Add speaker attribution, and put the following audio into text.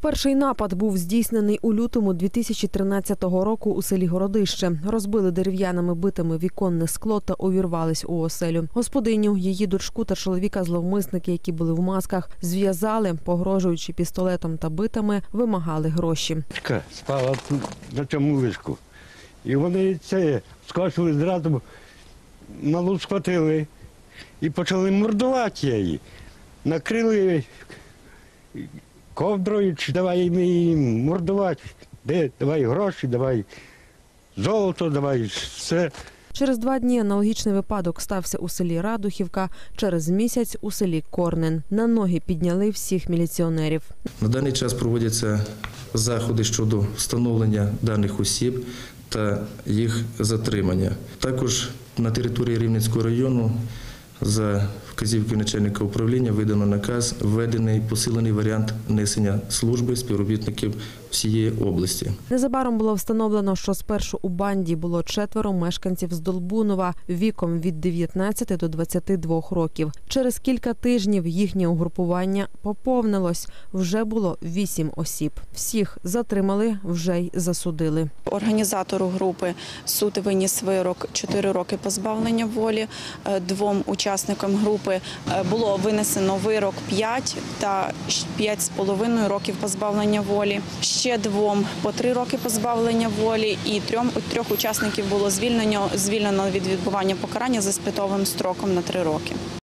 Speaker 1: Перший напад був здійснений у лютому 2013 року у селі Городище. Розбили дерев'яними битами віконне скло та увірвались у оселю. Господиню, її дочку та чоловіка зловмисники, які були в масках, зв'язали, погрожуючи пістолетом та битами, вимагали гроші.
Speaker 2: Спала на цьому вишку. І вони це скочили зразу, малу схватили і почали мордувати її. Накрили ковдрою, чи давай ми їм мордувати. Де давай гроші, давай золото, давай все.
Speaker 1: Через два дні аналогічний випадок стався у селі Радухівка. Через місяць у селі Корнен. На ноги підняли всіх міліціонерів.
Speaker 3: На даний час проводяться заходи щодо встановлення даних осіб та їх затримання. Також на території Рівненського району за вказівкою начальника управління видано наказ, введений посилений варіант несення служби співробітників всієї області.
Speaker 1: Незабаром було встановлено, що спершу у банді було четверо мешканців з Долбунова віком від 19 до 22 років. Через кілька тижнів їхнє угрупування поповнилось. Вже було вісім осіб. Всіх затримали, вже й засудили.
Speaker 4: Організатору групи суд виніс вирок 4 роки позбавлення волі. Е, Двом учасникам групи е, було винесено вирок 5 та 5,5 років позбавлення волі. Ще двом по 3 роки позбавлення волі, і трьом трьох учасників було звільнено звільнено від відбування покарання за спитовим строком на 3 роки.